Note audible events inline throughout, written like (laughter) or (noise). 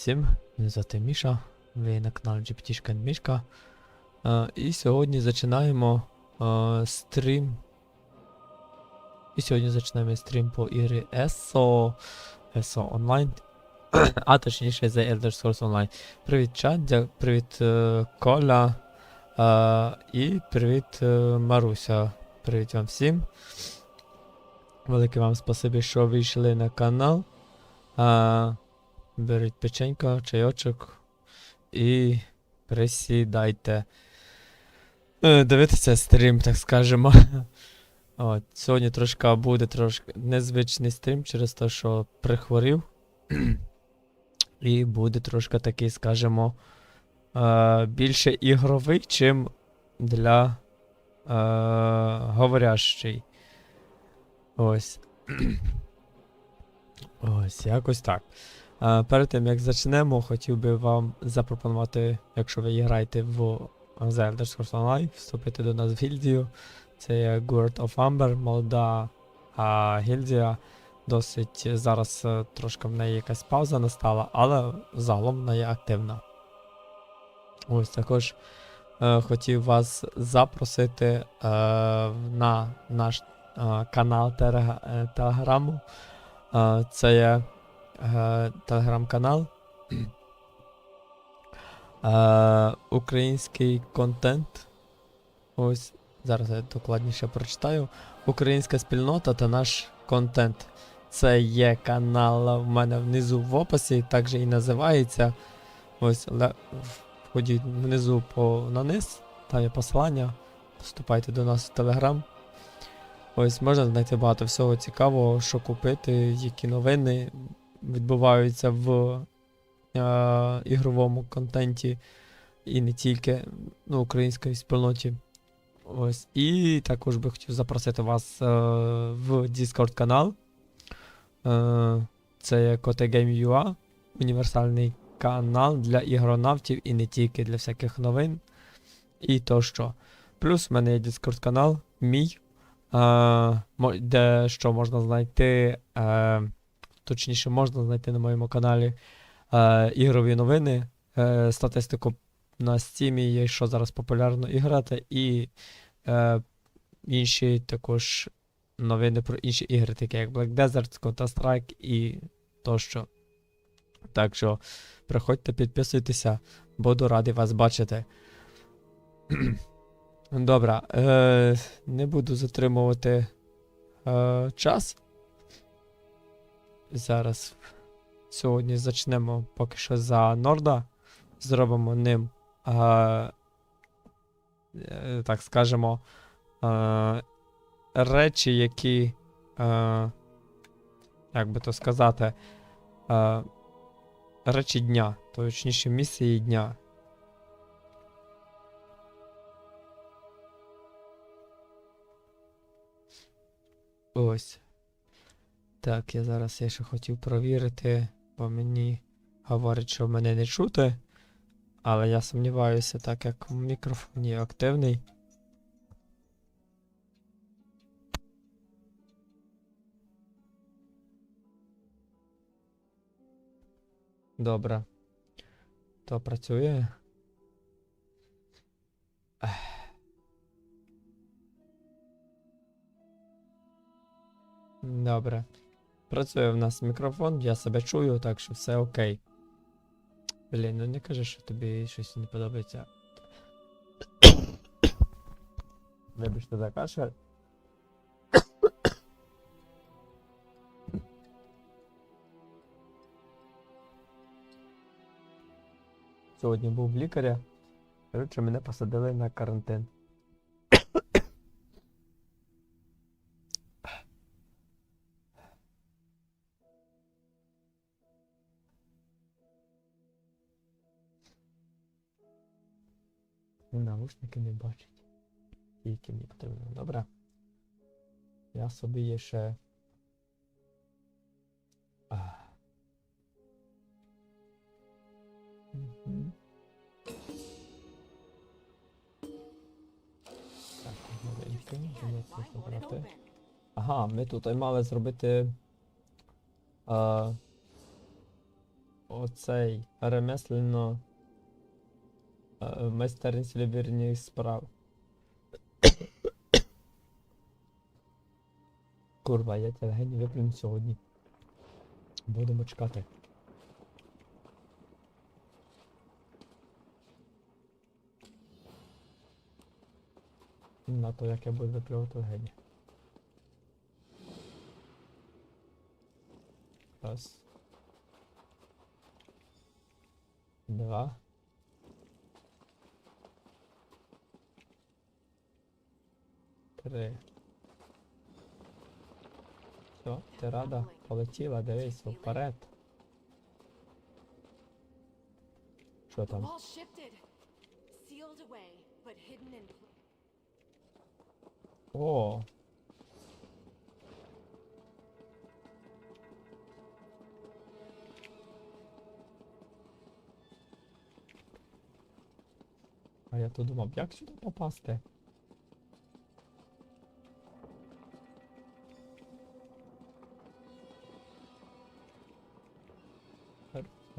Всім, мене звати Міша, ви на каналі GPT Мішка. Е, і сьогодні починаємо е, стрім. І сьогодні починаємо стрім по ігрі ESO, ESO Online. а точніше The Elder Scrolls Online. Привіт, чат, дя- привіт е, Коля. Е, і привіт Маруся. Привіт вам всім. Велике вам спасибі, що вийшли на канал. Е, Беріть печенька, чайочок і присідайте. Е, Дивитися стрім, так скажемо. (laughs) От, сьогодні трошки буде трошки незвичний стрім через те, що прихворів. (clears throat) І буде трошки такий, скажімо, е, більше ігровий, чим для е, говорящий. Ось. (clears throat) Ось, якось так. Перед тим як почнемо, хотів би вам запропонувати, якщо ви граєте в The Elder Scrolls Online, вступити до нас в гільдію. Це є Guard of Amber, молода а, гільдія. Досить зараз е, трошки в неї якась пауза настала, але загалом вона є активна. Ось також е, хотів вас запросити е, на наш е, канал е, Телеграму. Е, це є е, телеграм-канал. Е, український контент. Ось, зараз я докладніше прочитаю. Українська спільнота та наш контент. Це є канал в мене внизу в описі, також і називається. Ось, входіть внизу по на низ, там є посилання. Вступайте до нас в Телеграм. Ось можна знайти багато всього цікавого, що купити, які новини відбуваються в е, ігровому контенті і не тільки ну, української спільноті. Ось. І також би хотів запросити вас е, в Discord канал. Е, це KoteGame.ua, універсальний канал для ігронавтів і не тільки для всяких новин. І тощо. Плюс в мене є Discord канал, мій, е, де що можна знайти. Е, точніше, можна знайти на моєму каналі е, ігрові новини, е, статистику на Steam, є, що зараз популярно і грати, і е, інші також новини про інші ігри, такі як Black Desert, Counter-Strike і тощо. Так що приходьте, підписуйтеся, буду радий вас бачити. (clears throat) Добре, е, не буду затримувати е, час. Зараз сьогодні зачнемо поки що за Норда. Зробимо ним, е, так скажемо, е, речі, які, е, як би то сказати, е, речі дня, точніше місії дня. Ось. Так, я зараз я ще хотів провірити, бо мені говорять, що мене не чути. Але я сумніваюся, так як мікрофон є активний. Добре. То працює. Добре. Працює в нас мікрофон, я себе чую, так що все окей. Блін, ну не кажи, що тобі щось не подобається. Вибачте за кашель. Сьогодні був в лікаря. Коротше, мене посадили на карантин. Навушники не бачать. Тільки мені потрібно. Добре. Я собі є ще. А. Мгм. Так, брати. Ага, ми тут мали зробити. А, оцей ремесленно е, майстерність вірних справ. Курва, я тебе геть виплюну сьогодні. Будемо чекати. На то, як я буду виплювати гені. Раз. Два. Три. Все, ти рада? Полетіла, дивись, вперед. Що там? О! А я то думав, як сюди попасти?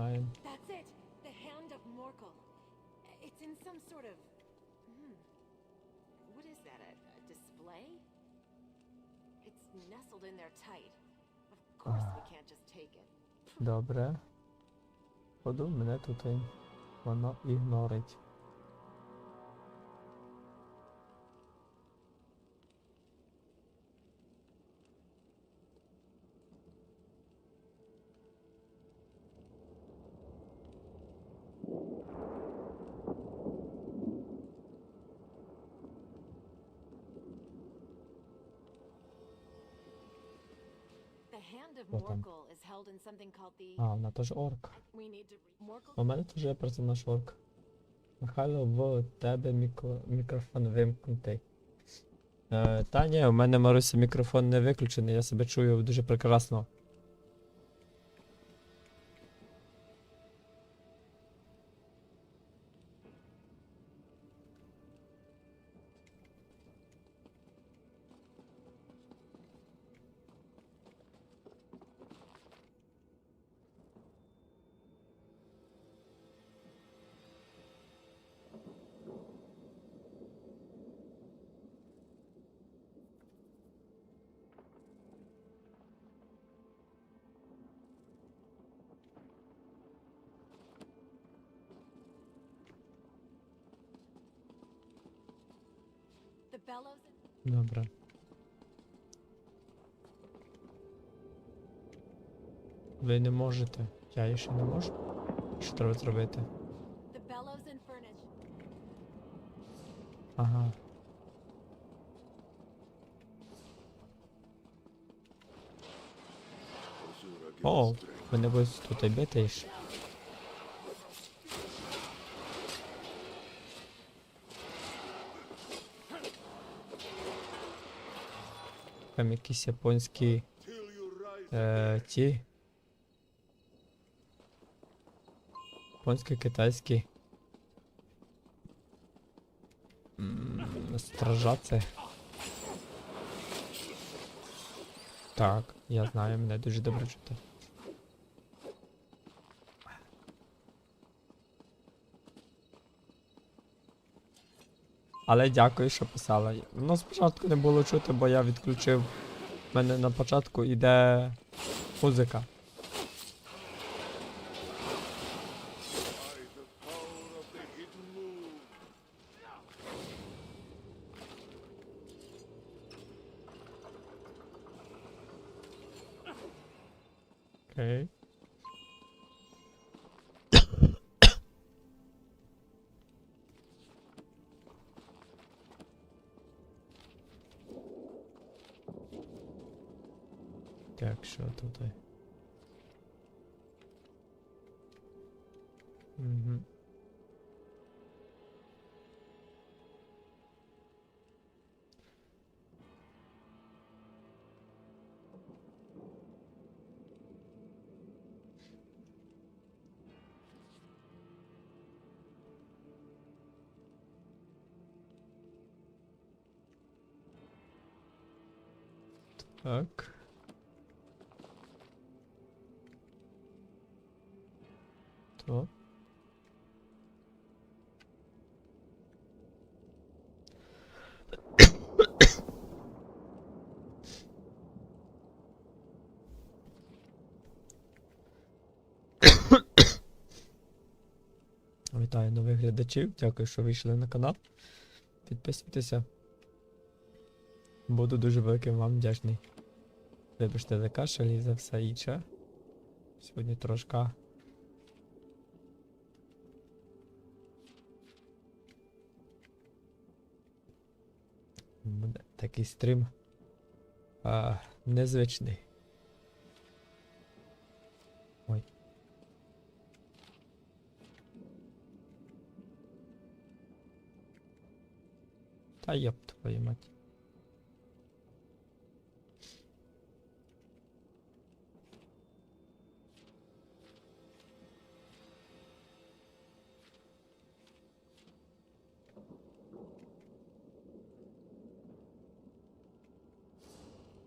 time. That's it. The hand of Morkel. It's in some sort of... Hmm, what is that, a, a, display? It's nestled in there tight. Of course we can't just take it. Dobre. Podobne tutaj. Ono ignorić. А, вона теж орк. У мене теж є персонаж орк. Михайло, в тебе мікро... мікрофон вимкнутий. Е, та ні, у мене Маруся мікрофон не виключений, я себе чую дуже прекрасно. Добре. Ви не можете. Я ще не можу. Що треба зробити? Ага. О, мене будуть тут бити. Там якісь японські е, ті. Японсько-китайські. М, Стражаці. Так, я знаю, мене дуже добре чути. Але дякую, що писала. Ну, спочатку не було чути, бо я відключив. У мене на початку йде музика. The Так, що тут? Угу. Так. Глядачів. Дякую, що вийшли на канал. Підписуйтеся. Буду дуже великим вам вдячний. Вибачте за кашель і за все інше. Сьогодні трошка. Буде такий стрім. А, незвичний. Та ёб твою мать.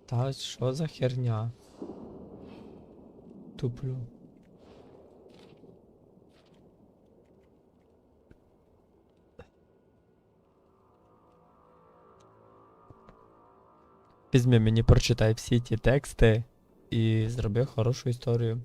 Та що за херня? Туплю. Візьми мені прочитай всі ті тексти і зроби хорошу історію.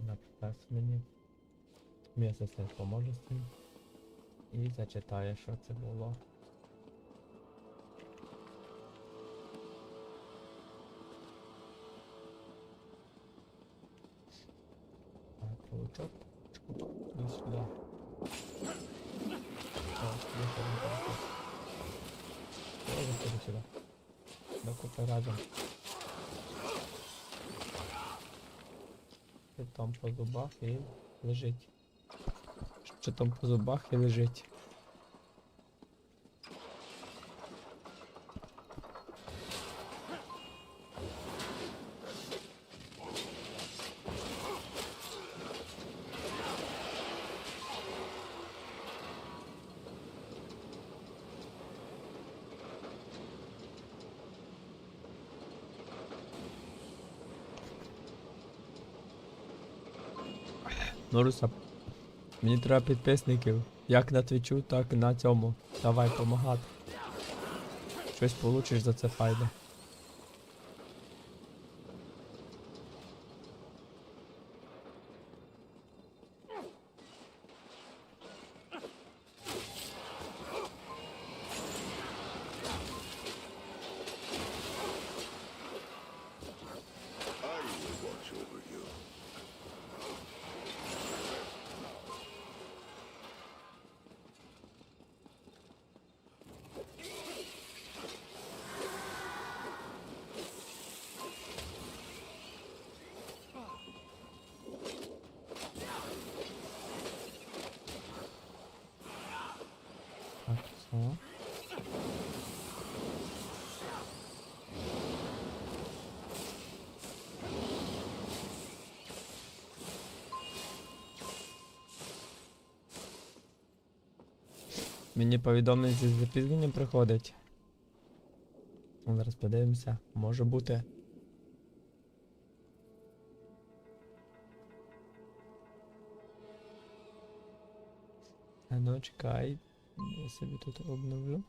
Написав мені. Мій асистент поможе з цим. І зачитає, що це було. Так, Иди сюда. Паучок. Давай заходи сюда. Да купай разом. Що там по зубах і лежить. Що там по зубах і лежить. Ну, Руса, мені треба підписників. Як на твічу, так і на цьому. Давай помагати. Щось получиш за це файне. Мені повідомлення зі запізненням приходить. Зараз подивимося. Може бути. Ну чекай. Я собі тут обновлю.